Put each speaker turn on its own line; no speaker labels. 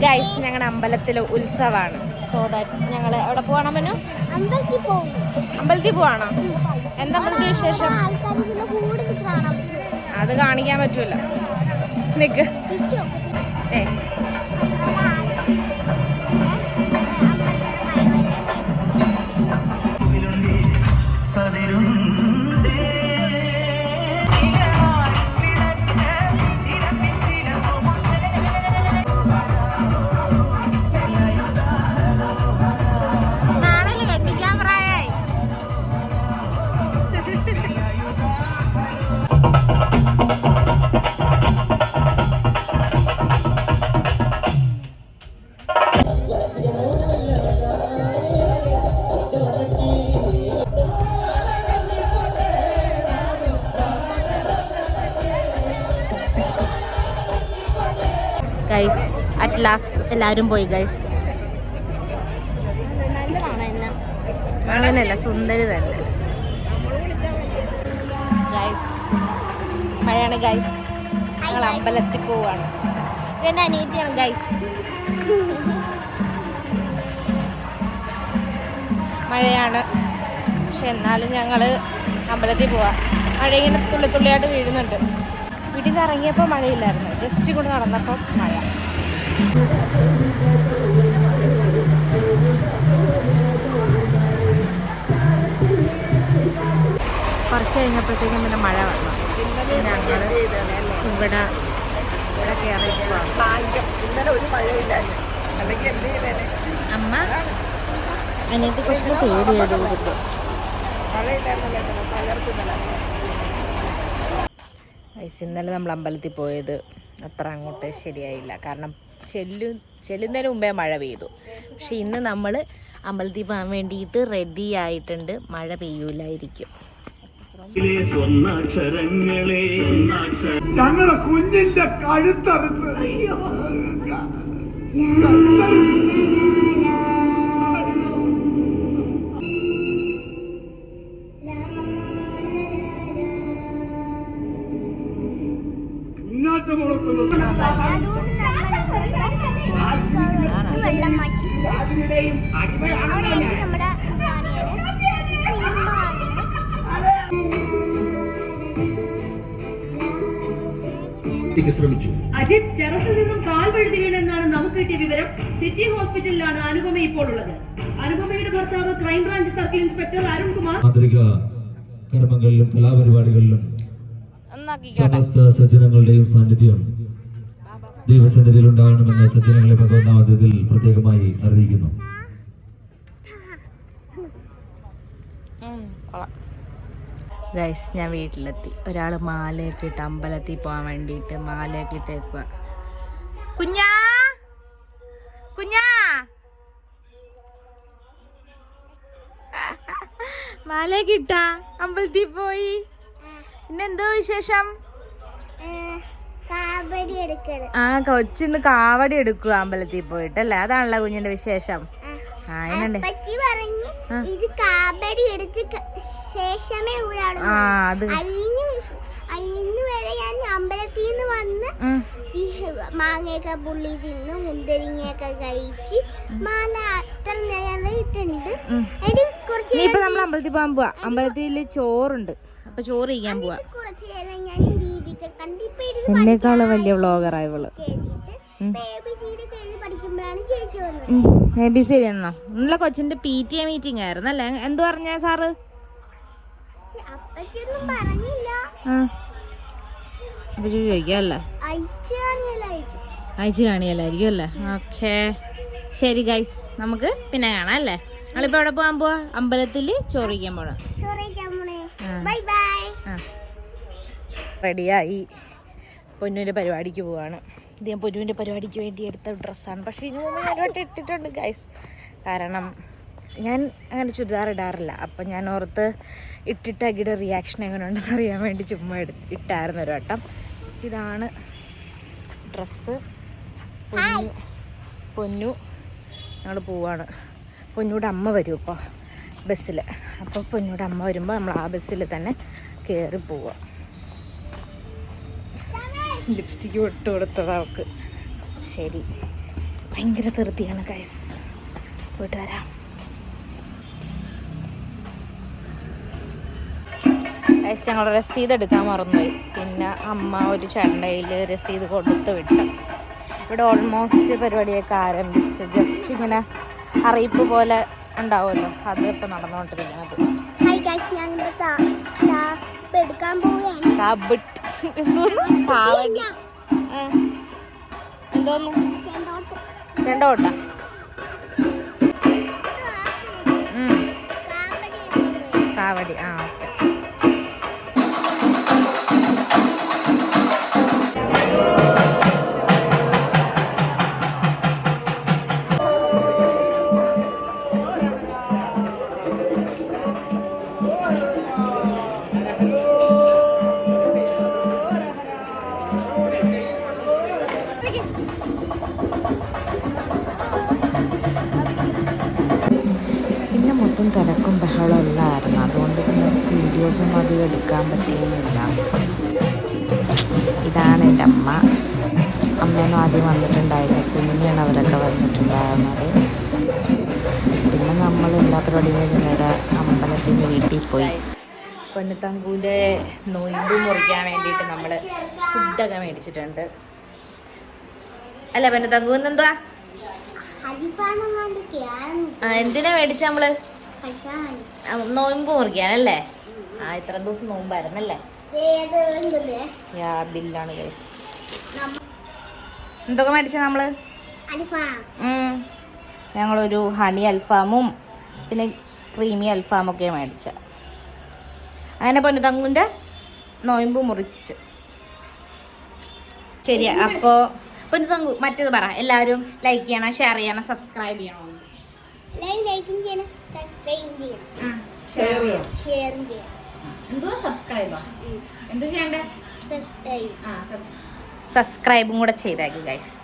Guys ഞങ്ങളുടെ അമ്പലത്തിലെ ഉത്സവമാണ്. സോ ദാറ്റ് ഞങ്ങൾ എവിടെ പോകണം മനു?
അമ്പലത്തിൽ പോകും.
അമ്പലത്തിൽ പോവാണോ? എന്താ അമ്പലത്തിൽ വിശേഷം? അത് കാണിക്കാൻ പറ്റൂല. നിക്ക്. ഗൈസ് അറ്റ് ലാസ്റ്റ് എല്ലാവരും പോയി ഗൈസ് അങ്ങനെയല്ല സുന്ദരി തന്നെ. ഗൈസ് മഴയാണ് ഗൈസ് ഞങ്ങൾ അമ്പലത്തിൽ പോവാണ്. ഇതെന്നെ അനിയത്തിയാണ് ഗൈസ് മഴയാണ്. പക്ഷെ എന്നാലും ഞങ്ങൾ അമ്പലത്തിൽ പോവാം. മഴ ഇങ്ങനെ തുള്ളി തുള്ളിയായിട്ട് വീഴുന്നുണ്ട്. വീട്ടിൽ നിന്ന് ഇറങ്ങിയപ്പോൾ മഴയില്ലായിരുന്നു. ജസ്റ്റ് കൂടെ നടന്നപ്പോൾ മഴ. കുറച്ച് കഴിഞ്ഞപ്പോഴത്തേക്കും പിന്നെ മഴ വന്നു. ഞങ്ങൾ ഇവിടെ ഇവിടെ കയറി അമ്മ? അനിയത്തി കുറച്ച് പേര് ചെയ്ത് കൊടുത്തു ഐസ് ഇന്നലെ നമ്മൾ അമ്പലത്തിൽ പോയത്. അത്ര അങ്ങോട്ട് ശരിയായില്ല. കാരണം ചെല്ലു ചെല്ലുന്നതിന് മുമ്പേ മഴ പെയ്തു. പക്ഷെ ഇന്ന് നമ്മൾ അമ്പലത്തിൽ പോകാൻ വേണ്ടിയിട്ട് റെഡി ആയിട്ടുണ്ട്. മഴ പെയ്യൂലായിരിക്കും.
ഞങ്ങളുടെ കുഞ്ഞിന്റെ കഴുത്തറുത്ത്.
ശ്രമിച്ചു.
അജിത് ടെറസിൽ നിന്നും കാൽ വഴുതി വീണെന്നാണ് നമുക്ക് കിട്ടിയ വിവരം. സിറ്റി ഹോസ്പിറ്റലിലാണ് അനുപമ ഇപ്പോൾ ഉള്ളത്. അനുപമയുടെ ഭർത്താവ് ക്രൈംബ്രാഞ്ച് സർക്കിൾ ഇൻസ്പെക്ടർ അരുൺകുമാർ.
മാതൃക കർമ്മങ്ങളിലും കലാപരിപാടികളിലും സമസ്ത സജ്ജനങ്ങളുടെയും സാന്നിധ്യം ദൈവസന്നിധിയിൽ ഉണ്ടാകണമെന്ന് സജ്ജനങ്ങളെ ഭഗവന്നാമത്തിൽ പ്രത്യേകമായി അറിയിക്കുന്നു.
ഗൈസ് ഞാൻ വീട്ടിലെത്തി. ഒരാൾ മാലയൊക്കെ ഇട്ട് അമ്പലത്തിൽ പോകാൻ വേണ്ടിയിട്ട് മാലയൊക്കെ ഇട്ടേക്കുക കുഞ്ഞാ? കുഞ്ഞാ? മാലയൊക്കെ ഇട്ടാ? അമ്പലത്തിൽ പോയി. പിന്നെന്തോ വിശേഷം? ആ കൊച്ചിന്ന് കാവടി എടുക്കുക അമ്പലത്തിൽ പോയിട്ട് അല്ലേ? അതാണല്ലോ കുഞ്ഞിന്റെ വിശേഷം.
ഇത് കാവടി എടുത്ത് ശേഷമേ വരെ ഞാൻ അമ്പലത്തിൽ നിന്ന് വന്ന് മാങ്ങയൊക്കെ പുള്ളി തിന്ന് മുന്തിരിങ്ങയൊക്കെ കഴിച്ച് മാല അത്ര നേരം ഇട്ടുണ്ട്
ഇനിയിപ്പോ നമ്മൾ അമ്പലത്തിൽ പോകാൻ പോവാ. അമ്പലത്തിൽ ചോറുണ്ട്. അപ്പൊ ചോറ് കഴിക്കാൻ പോവാ.
കുറച്ച് നേരം ഞാൻ
എന്നെക്കാളും വലിയ വ്ളോഗറാ
ഇവൾ.
എ ബി സി ആണോ? ഇന്നലെ കൊച്ചിന്റെ പി ടി എ മീറ്റിംഗ് ആയിരുന്നു അല്ലേ? എന്തു പറഞ്ഞ സാറ്? ചോദിക്കാല്ലേ?
അയച്ചു കാണിയല്ലായിരിക്കും
അല്ലേ? ഓക്കേ. ശരി ഗൈസ് നമുക്ക് പിന്നെ കാണാം അല്ലേ? നമ്മളിപ്പോ എവിടെ പോകാൻ പോവാ? അമ്പലത്തിൽ
ചോറിക്കാൻ പോണം? ബൈ ബൈ
റെഡിയായി. പൊന്നുവിന്റെ പരിപാടിക്ക് പോവാണ്. ഇത് ഞാൻ പൊന്നുവിന്റെ പരിപാടിക്ക് വേണ്ടി എടുത്ത ഡ്രസ്സാണ്. പക്ഷേ ഇതിനു മുമ്പ് ഞാൻ ഇട്ടിട്ടുണ്ട് ഗൈസ് കാരണം ഞാൻ അങ്ങനെ ചുരിദാർ ഇടാറില്ല. അപ്പം ഞാൻ ഓർത്ത് ഇട്ടിട്ട് അകിയുടെ റിയാക്ഷൻ എങ്ങനെ ഉണ്ടെന്ന് അറിയാൻ വേണ്ടി ചുമ്മാ എടു ഇട്ടായിരുന്നു ഒരു വട്ടം. ഇതാണ് ഡ്രസ്സ്. പൊന്നു പൊന്നു ഞങ്ങൾ പോവാണ്. പൊന്നൂടെ അമ്മ വരും ഇപ്പോൾ ബസ്സിൽ അപ്പോൾ പൊന്നൂടെ അമ്മ വരുമ്പോൾ നമ്മൾ ആ ബസ്സിൽ തന്നെ കയറി പോവാം. ലിപ്സ്റ്റിക്ക് ഇട്ട് കൊടുത്തത് അവൾക്ക്. ശരി. ഭയങ്കര ധൃതിയാണ് ഗൈസ് പോയിട്ട് വരാം. ഗൈസ് ഞങ്ങൾ രസീത് എടുക്കാൻ മറന്നുപോയി. പിന്നെ അമ്മ ഒരു ചണ്ടയിൽ രസീത് കൊടുത്ത് വിട്ടു. ഇവിടെ ഓൾമോസ്റ്റ് പരിപാടിയൊക്കെ ആരംഭിച്ച്. ജസ്റ്റ് ഇങ്ങനെ അറിയിപ്പ് പോലെ ഉണ്ടാവുമല്ലോ. അത് ഇപ്പം നടന്നുകൊണ്ടിരിക്കുന്നത്. കാബിട്ട് എന്തോന്ന്? പാവടി. എന്തോന്ന്?
ചെണ്ടോട്ട്.
കാവടി ആ. വീഡിയോസൊന്നും അധികം എടുക്കാൻ പറ്റിയെന്നില്ല ഇതാണ് എന്റെ അമ്മ. അമ്മയൊന്നും ആദ്യം വന്നിട്ടുണ്ടായില്ല പിന്നെയാണ് അവരൊക്കെ വന്നിട്ടുണ്ടായിരുന്നത്. പിന്നെ നമ്മൾ എല്ലാ പരിപാടിയും നേരെ അമ്പലത്തിന്റെ വീട്ടിൽ പോയി. പൊന്നത്തങ്കൂന്റെ നൊയിമ്പ് മുറിക്കാൻ വേണ്ടിയിട്ട് നമ്മൾ ഫുഡൊക്കെ മേടിച്ചിട്ടുണ്ട്. അല്ല പെണ്ണുത്തങ്കൂന്ന് എന്തുവാ? എന്തിനാ മേടിച്ച നമ്മൾ? നോയമ്പ് മുറിക്കാനല്ലേ ആ ഇത്ര ദിവസം നോമ്പായിരുന്നല്ലേ? യാ ബില്ലാണ് ഗൈസ് എന്തൊക്കെ മേടിച്ച നമ്മൾ. ഞങ്ങളൊരു ഹണി അൽഫാമും പിന്നെ ക്രീമി അൽഫാമൊക്കെ മേടിച്ച. അങ്ങനെ പൊന്നു തങ്കുന്റെ നോയമ്പ് മുറിച്ച്. ശരി അപ്പോൾ പൊന്നു തങ്കു മറ്റേത് പറ. എല്ലാവരും ലൈക്ക് ചെയ്യണം ഷെയർ ചെയ്യണം സബ്സ്ക്രൈബ് ചെയ്യണം.
ലൈക്കും ചെയ്യണം ചെയ്യണം.
ഷെയർ ചെയ്യണം.
ഷെയർ ചെയ്യണം.
എന്തോ സബ്സ്ക്രൈബാ എന്തോ ചെയ്യണ്ടേ?
സബ്സ്ക്രൈബ്
സബ്സ്ക്രൈബും കൂടെ ചെയ്തേക്ക് ഗൈസ്